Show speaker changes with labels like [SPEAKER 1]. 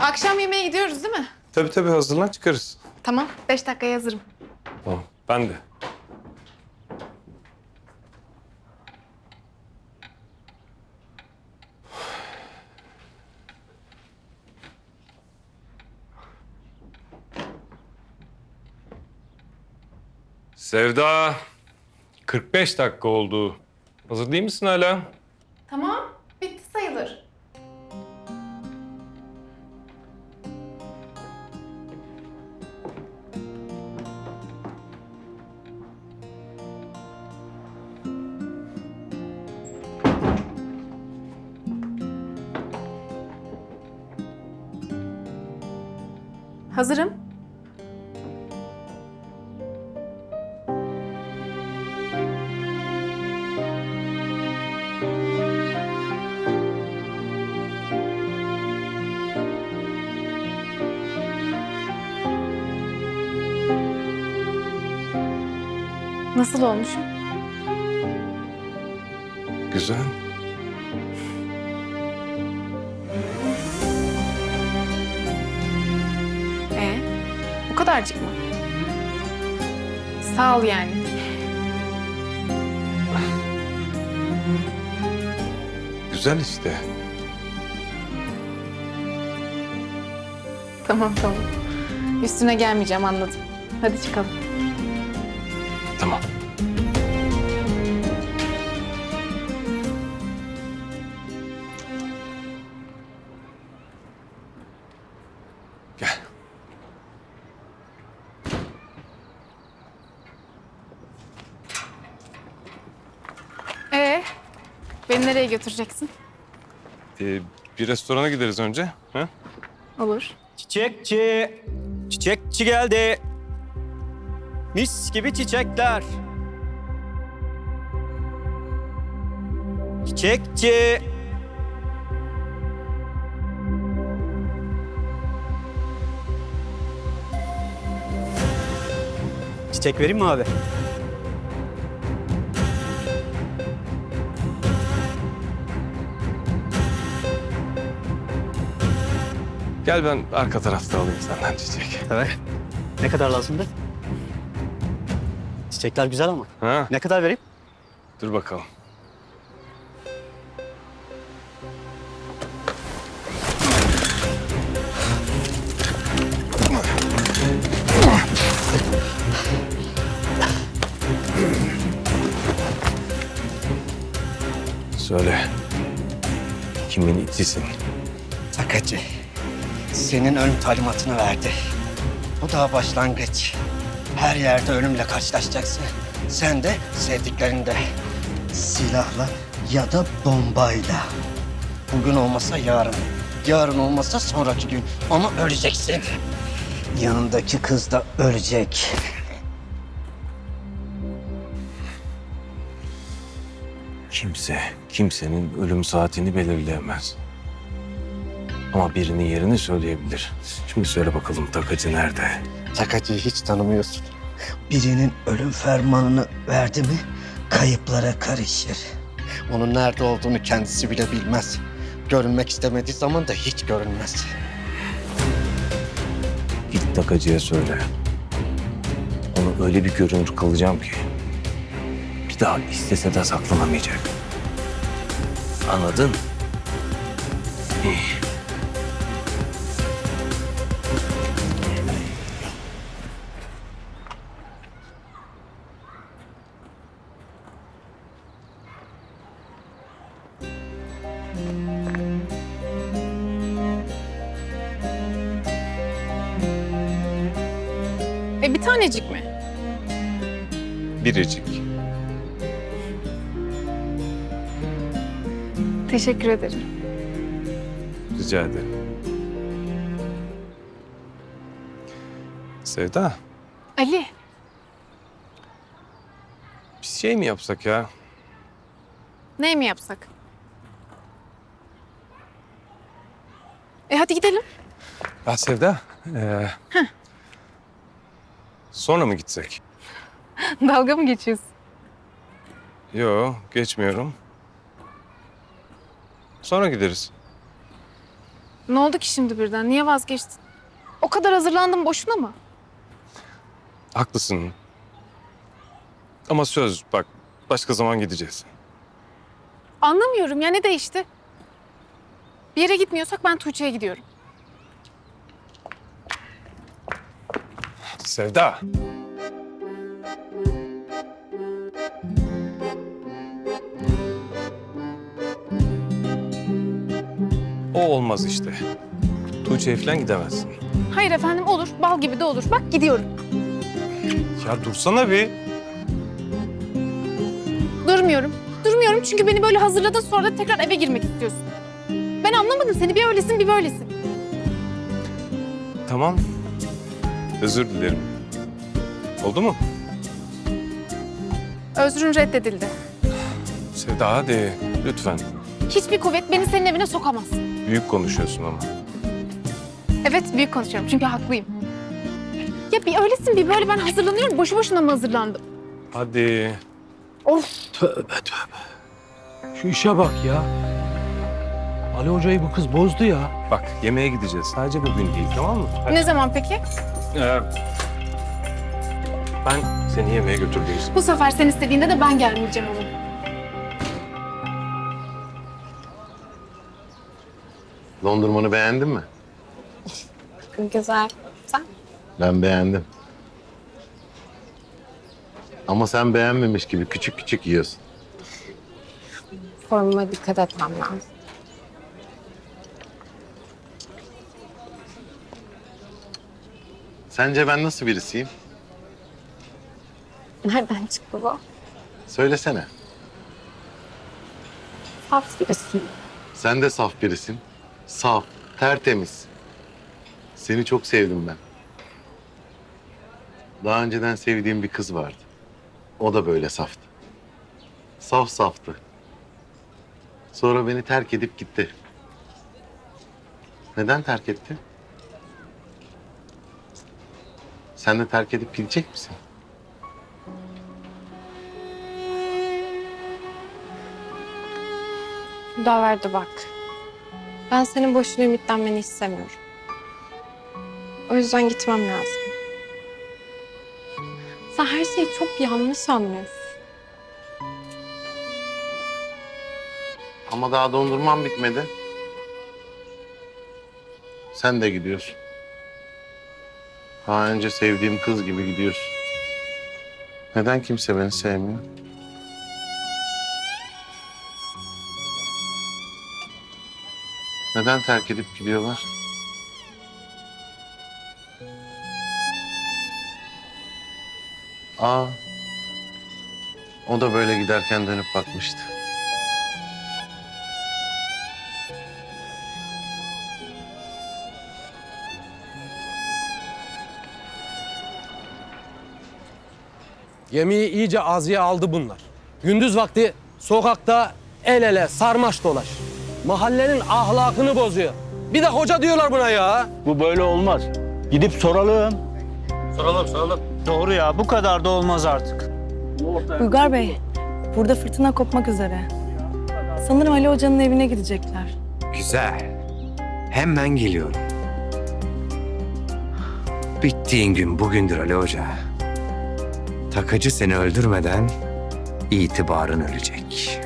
[SPEAKER 1] Akşam yemeğe gidiyoruz değil mi?
[SPEAKER 2] Tabii tabii hazırlan çıkarız.
[SPEAKER 1] Tamam. Beş dakikaya hazırım.
[SPEAKER 2] Tamam. Ben de. Sevda, 45 dakika oldu. Hazır değil misin hala?
[SPEAKER 1] Hazırım. Nasıl olmuşum?
[SPEAKER 2] Güzel.
[SPEAKER 1] Kadarcık mı? Sağ ol yani.
[SPEAKER 2] Güzel işte.
[SPEAKER 1] Tamam tamam. Üstüne gelmeyeceğim anladım. Hadi çıkalım.
[SPEAKER 2] Tamam. Gel.
[SPEAKER 1] Ee, beni nereye götüreceksin?
[SPEAKER 2] Ee, bir restorana gideriz önce. Ha?
[SPEAKER 1] Olur.
[SPEAKER 3] Çiçekçi, çiçekçi geldi. Mis gibi çiçekler. Çiçekçi. Çiçek vereyim mi abi?
[SPEAKER 2] Gel ben arka tarafta alayım senden çiçek.
[SPEAKER 3] Evet. Ne kadar lazımdı? Çiçekler güzel ama.
[SPEAKER 2] Ha?
[SPEAKER 3] Ne kadar vereyim?
[SPEAKER 2] Dur bakalım. Söyle. Kimin itisin?
[SPEAKER 4] Takacı. Senin ölüm talimatını verdi. Bu daha başlangıç. Her yerde ölümle karşılaşacaksın. Sen de sevdiklerinde. Silahla ya da bombayla. Bugün olmasa yarın. Yarın olmasa sonraki gün. Ama öleceksin. Yanındaki kız da ölecek.
[SPEAKER 2] Kimse, kimsenin ölüm saatini belirleyemez. Ama birinin yerini söyleyebilir. Şimdi söyle bakalım takacı nerede?
[SPEAKER 4] Takacı'yı hiç tanımıyorsun. Birinin ölüm fermanını verdi mi kayıplara karışır. Onun nerede olduğunu kendisi bile bilmez. Görünmek istemediği zaman da hiç görünmez.
[SPEAKER 2] Git takacıya söyle. Onu öyle bir görünür kılacağım ki... ...bir daha istese de saklanamayacak. Anladın? İyi.
[SPEAKER 1] Bir tanecik mi?
[SPEAKER 2] Biricik.
[SPEAKER 1] Teşekkür ederim.
[SPEAKER 2] Rica ederim. Sevda,
[SPEAKER 1] Ali,
[SPEAKER 2] bir şey mi yapsak ya?
[SPEAKER 1] ne mi yapsak? E hadi gidelim.
[SPEAKER 2] Ya Sevda, ee, sonra mı gitsek?
[SPEAKER 1] Dalga mı geçiyorsun?
[SPEAKER 2] Yo, geçmiyorum. Sonra gideriz.
[SPEAKER 1] Ne oldu ki şimdi birden? Niye vazgeçtin? O kadar hazırlandım boşuna mı?
[SPEAKER 2] Haklısın. Ama söz bak başka zaman gideceğiz.
[SPEAKER 1] Anlamıyorum ya ne değişti? Bir yere gitmiyorsak ben Tuğçe'ye gidiyorum.
[SPEAKER 2] Sevda. O olmaz işte. Tuğçe'ye falan gidemezsin.
[SPEAKER 1] Hayır efendim olur. Bal gibi de olur. Bak gidiyorum.
[SPEAKER 2] Ya dursana bir.
[SPEAKER 1] Durmuyorum. Durmuyorum çünkü beni böyle hazırladın sonra da tekrar eve girmek istiyorsun. Ben anlamadım seni. Bir öylesin bir böylesin.
[SPEAKER 2] Tamam. Özür dilerim. Oldu mu?
[SPEAKER 1] Özrün reddedildi.
[SPEAKER 2] Sevda hadi lütfen.
[SPEAKER 1] Hiçbir kuvvet beni senin evine sokamaz.
[SPEAKER 2] Büyük konuşuyorsun ama.
[SPEAKER 1] Evet büyük konuşuyorum çünkü haklıyım. Ya bir öylesin bir böyle ben hazırlanıyorum. Boşu boşuna mı hazırlandım?
[SPEAKER 2] Hadi.
[SPEAKER 5] Tövbe tövbe. Şu işe bak ya. Ali Hoca'yı bu kız bozdu ya.
[SPEAKER 2] Bak yemeğe gideceğiz. Sadece bugün değil tamam mı? Hadi.
[SPEAKER 1] Ne zaman peki?
[SPEAKER 2] Ee, ben seni yemeğe götüreceğim.
[SPEAKER 1] Bu sefer sen istediğinde de ben gelmeyeceğim ama.
[SPEAKER 6] Dondurmanı beğendin mi?
[SPEAKER 1] Güzel. Sen?
[SPEAKER 6] Ben beğendim. Ama sen beğenmemiş gibi küçük küçük yiyorsun.
[SPEAKER 1] Formuma dikkat etmem lazım.
[SPEAKER 6] Sence ben nasıl birisiyim?
[SPEAKER 1] Nereden çıktı bu?
[SPEAKER 6] Söylesene.
[SPEAKER 1] Saf birisin.
[SPEAKER 6] Sen de saf birisin. Saf, tertemiz. Seni çok sevdim ben. Daha önceden sevdiğim bir kız vardı. O da böyle saftı. Saf saftı. Sonra beni terk edip gitti. Neden terk etti? Sen de terk edip gidecek misin?
[SPEAKER 7] Daverdi bak. Ben senin boşuna ümitlenmeni istemiyorum. O yüzden gitmem lazım. Sen her şeyi çok yanlış anlıyorsun.
[SPEAKER 6] Ama daha dondurmam bitmedi. Sen de gidiyorsun. Daha önce sevdiğim kız gibi gidiyorsun. Neden kimse beni sevmiyor? Neden terk edip gidiyorlar? Aa. O da böyle giderken dönüp bakmıştı.
[SPEAKER 5] Yemeği iyice azıya aldı bunlar. Gündüz vakti sokakta el ele sarmaş dolaş. Mahallenin ahlakını bozuyor. Bir de hoca diyorlar buna ya.
[SPEAKER 8] Bu böyle olmaz. Gidip soralım.
[SPEAKER 5] Soralım soralım.
[SPEAKER 8] Doğru ya bu kadar da olmaz artık.
[SPEAKER 9] Uygar Bey, burada fırtına kopmak üzere. Sanırım Ali Hoca'nın evine gidecekler.
[SPEAKER 10] Güzel. Hemen geliyorum. Bittiğin gün bugündür Ali Hoca. Takacı seni öldürmeden itibarın ölecek.